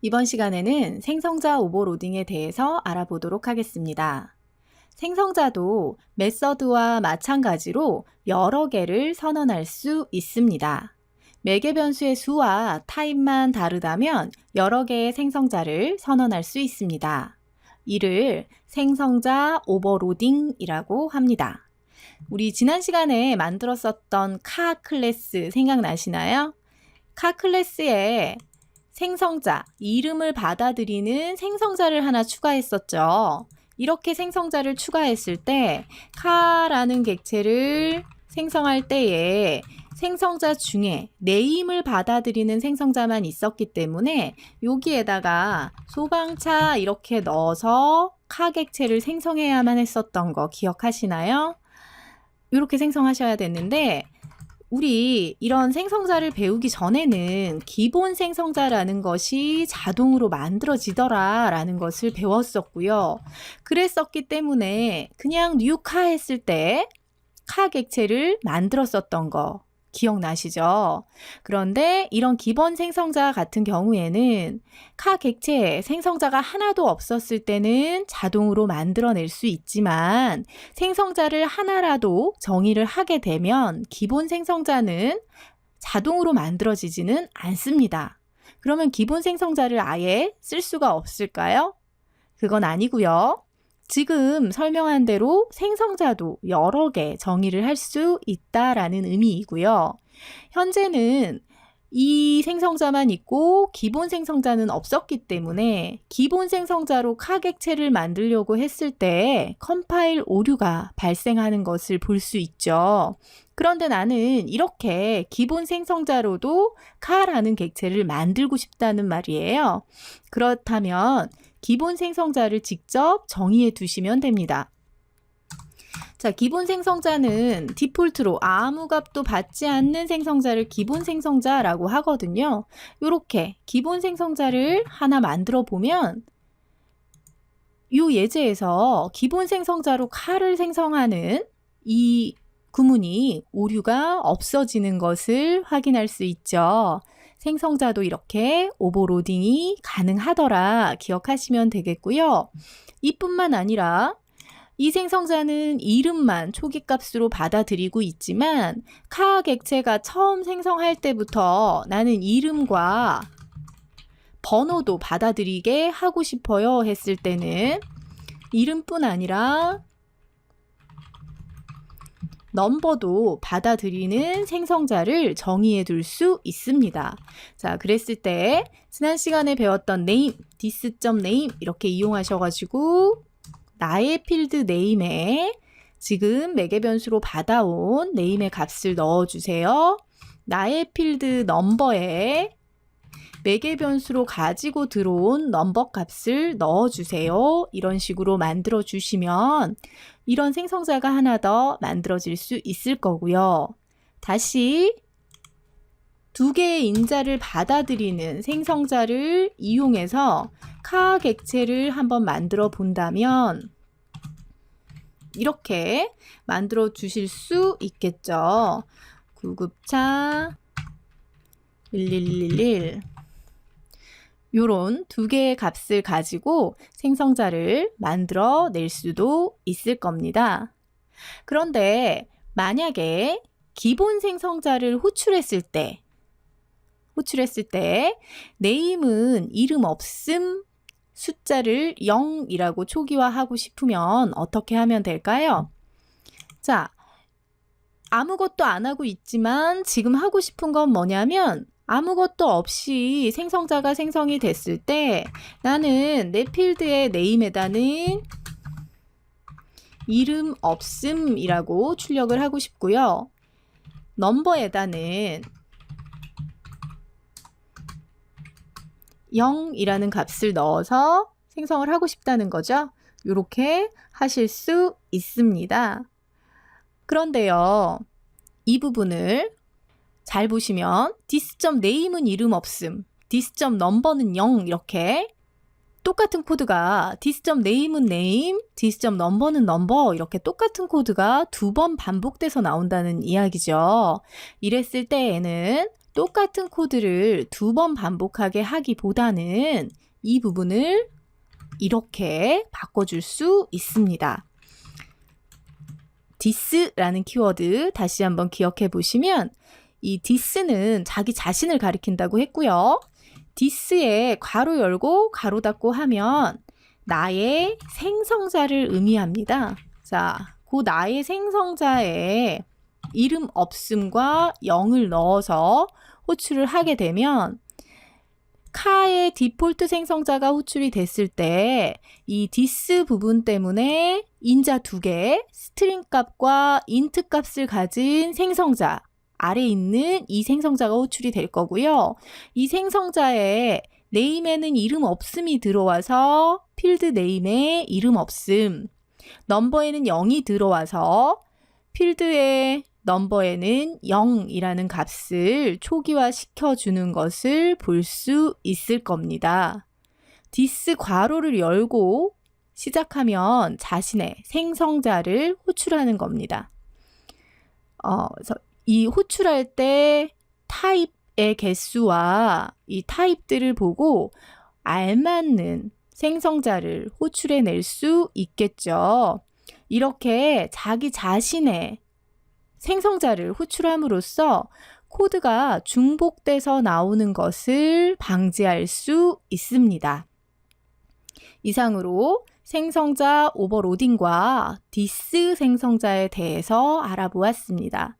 이번 시간에는 생성자 오버로딩에 대해서 알아보도록 하겠습니다. 생성자도 메서드와 마찬가지로 여러 개를 선언할 수 있습니다. 매개 변수의 수와 타입만 다르다면 여러 개의 생성자를 선언할 수 있습니다. 이를 생성자 오버로딩이라고 합니다. 우리 지난 시간에 만들었었던 카 클래스 생각나시나요? 카 클래스에 생성자, 이름을 받아들이는 생성자를 하나 추가했었죠. 이렇게 생성자를 추가했을 때 카라는 객체를 생성할 때에 생성자 중에 네임을 받아들이는 생성자만 있었기 때문에 여기에다가 소방차 이렇게 넣어서 카 객체를 생성해야만 했었던 거 기억하시나요? 이렇게 생성하셔야 됐는데 우리 이런 생성자를 배우기 전에는 기본 생성자라는 것이 자동으로 만들어지더라 라는 것을 배웠었고요. 그랬었기 때문에 그냥 뉴카 했을 때 카 객체를 만들었었던 거 기억나시죠? 그런데 이런 기본 생성자 같은 경우에는 카 객체에 생성자가 하나도 없었을 때는 자동으로 만들어낼 수 있지만 생성자를 하나라도 정의를 하게 되면 기본 생성자는 자동으로 만들어지지는 않습니다. 그러면 기본 생성자를 아예 쓸 수가 없을까요? 그건 아니고요. 지금 설명한 대로 생성자도 여러 개 정의를 할 수 있다라는 의미이고요. 현재는 이 생성자만 있고 기본 생성자는 없었기 때문에 기본 생성자로 카객체를 만들려고 했을 때 컴파일 오류가 발생하는 것을 볼 수 있죠. 그런데 나는 이렇게 기본 생성자로도 카라는 객체를 만들고 싶다는 말이에요. 그렇다면 기본 생성자를 직접 정의해 두시면 됩니다. 자, 기본 생성자는 디폴트로 아무 값도 받지 않는 생성자를 기본 생성자라고 하거든요. 이렇게 기본 생성자를 하나 만들어 보면 이 예제에서 기본 생성자로 칼을 생성하는 이 구문이 오류가 없어지는 것을 확인할 수 있죠. 생성자도 이렇게 오버로딩이 가능하더라 기억하시면 되겠고요. 이뿐만 아니라 이 생성자는 이름만 초기 값으로 받아들이고 있지만 카 객체가 처음 생성할 때부터 나는 이름과 번호도 받아들이게 하고 싶어요 했을 때는 이름뿐 아니라 넘버도 받아들이는 생성자를 정의해 둘 수 있습니다. 자, 그랬을 때 지난 시간에 배웠던 name, this.name 이렇게 이용하셔가지고 나의 필드 네임에 지금 매개 변수로 받아온 네임의 값을 넣어주세요. 나의 필드 넘버에 매개 변수로 가지고 들어온 넘버 값을 넣어주세요. 이런 식으로 만들어 주시면 이런 생성자가 하나 더 만들어질 수 있을 거고요. 다시 두 개의 인자를 받아들이는 생성자를 이용해서 카 객체를 한번 만들어 본다면 이렇게 만들어 주실 수 있겠죠. 구급차 1111 요런 두 개의 값을 가지고 생성자를 만들어 낼 수도 있을 겁니다. 그런데 만약에 기본 생성자를 호출했을 때 호출했을 때 네임은 이름 없음 숫자를 0이라고 초기화하고 싶으면 어떻게 하면 될까요? 자, 아무것도 안 하고 있지만 지금 하고 싶은 건 뭐냐면 아무것도 없이 생성자가 생성이 됐을 때 나는 내 필드의 네임에다는 이름 없음이라고 출력을 하고 싶고요. 넘버에다는 0이라는 값을 넣어서 생성을 하고 싶다는 거죠. 이렇게 하실 수 있습니다. 그런데요, 이 부분을 잘 보시면 dis.name은 이름 없음, dis.number는 0 이렇게 똑같은 코드가 dis.name은 name, dis.number는 number 이렇게 똑같은 코드가 두 번 반복돼서 나온다는 이야기죠. 이랬을 때에는 똑같은 코드를 두 번 반복하게 하기보다는 이 부분을 이렇게 바꿔줄 수 있습니다. 디스라는 키워드 다시 한번 기억해 보시면 이 디스는 자기 자신을 가리킨다고 했고요. 디스에 괄호 열고 가로 닫고 하면 나의 생성자를 의미합니다. 자, 그 나의 생성자에 이름 없음과 0을 넣어서 호출을 하게 되면 카의 디폴트 생성자가 호출이 됐을 때 이 디스 부분 때문에 인자 두 개, 스트링 값과 인트 값을 가진 생성자 아래 있는 이 생성자가 호출이 될 거고요. 이 생성자에 네임에는 이름 없음이 들어와서 필드 네임에 이름 없음, 넘버에는 0이 들어와서 필드의 넘버에는 0이라는 값을 초기화 시켜주는 것을 볼 수 있을 겁니다. 디스 괄호를 열고 시작하면 자신의 생성자를 호출하는 겁니다. 어, 이 호출할 때 타입의 개수와 이 타입들을 보고 알맞는 생성자를 호출해 낼 수 있겠죠. 이렇게 자기 자신의 생성자를 호출함으로써 코드가 중복돼서 나오는 것을 방지할 수 있습니다. 이상으로 생성자 오버로딩과 디스 생성자에 대해서 알아보았습니다.